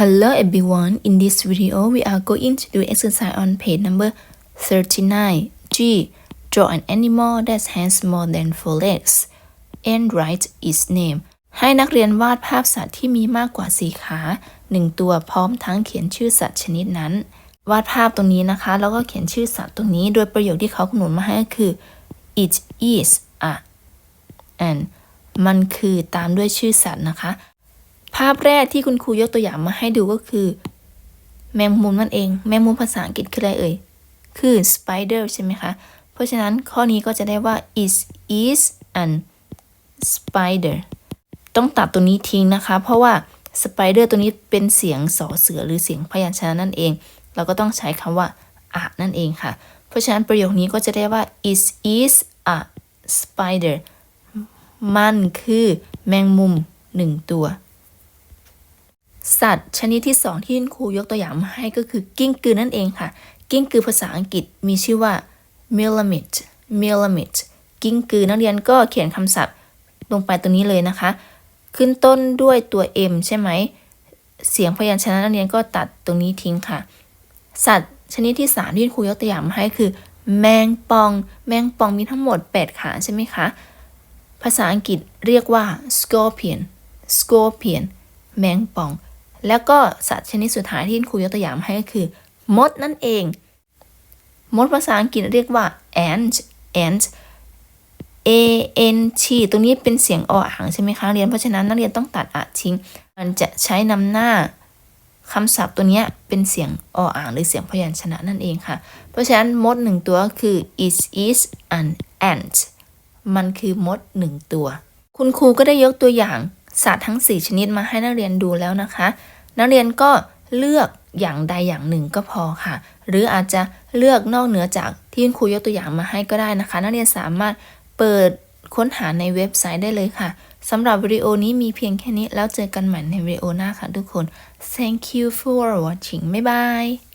Hello everyone, in this video we are going to do exercise on page number 39. G. Draw an animal that has more than four legs and write its name. ให้นักเรียนวาดภาพสัตว์ที่มีมากกว่าสี่ขาหนึ่งตัวพร้อมทั้งเขียนชื่อสัตว์ชนิดนั้น วาดภาพตรงนี้นะคะ แล้วก็เขียนชื่อสัตว์ตรงนี้ โดยประโยคที่เขากำหนดมาให้ก็คือ it is a and มันคือตามด้วยชื่อสัตว์นะคะ ภาพแรกที่คุณครูยกตัวอย่างมาให้ดูก็คือ แมงมุมนั่นเอง แมงมุมภาษาอังกฤษคืออะไรเอ่ย คือ spider ใช่ไหมคะ เพราะฉะนั้นข้อนี้ก็จะได้ว่า is is an spider ต้องตัดตัวนี้ทิ้งนะคะ เพราะว่า spider ตัวนี้เป็นเสียงสอเสือหรือเสียงพยัญชนะนั่นเอง เราก็ต้องใช้คำว่าอะนั่นเองค่ะ เพราะฉะนั้นประโยคนี้ก็จะได้ว่า is is a spider มันคือแมงมุมหนึ่งตัว สัตว์ชนิดที่สองที่คุณครูยกตัวอย่างมาให้ก็คือกิ้งกือนั่นเองค่ะ กิ้งกือภาษาอังกฤษมีชื่อว่า m i l l a m i t m i l l a m i t กิ้งกือนักเรียนก็เขียนคำศัพท์ลงไปตรงนี้เลยนะคะ ขึ้นต้นด้วยตัว M ใช่ไหม เสียงพยัญชนะนักเรียนก็ตัดตรงนี้ทิ้งค่ะ สัตว์ชนิดที่สามที่คุณครูยกตัวอย่างมาให้คือ แมงปอง แมงปองมีทั้งหมด 8 ขาใช่ไหมคะ ภาษาอังกฤษเรียกว่า scorpion scorpion แมงป่อง แล้วก็สัตว์ชนิดสุดท้ายที่ครูยกตัวอย่างให้ก็คือ มดนั่นเอง มดภาษาอังกฤษเรียกว่า ant ant a n t ตรงนี้เป็นเสียงออ่างใช่ไหมคะเรียน เพราะฉะนั้นนักเรียนต้องตัดอะทิ้ง มันจะใช้นำหน้าคำศัพท์ตัวนี้เป็นเสียงออ่างหรือเสียงพยัญชนะนั่นเองค่ะ เพราะฉะนั้นมดหนึ่งตัวคือ is is an ant มันคือมดหนึ่งตัว คุณครูก็ได้ยกตัวอย่าง สัตว์ทั้ง 4 ชนิดมาให้นักเรียนดูแล้วนะคะ นักเรียนก็เลือกอย่างใดอย่างหนึ่งก็พอค่ะ หรืออาจจะเลือกนอกเหนือจากที่คุณครูยกตัวอย่างมาให้ก็ได้นะคะ นักเรียนสามารถเปิดค้นหาในเว็บไซต์ได้เลยค่ะสำหรับวิดีโอนี้มีเพียงแค่นี้แล้วเจอกันใหม่ในวิดีโอหน้าค่ะทุกคน thank you for watching บ๊ายบาย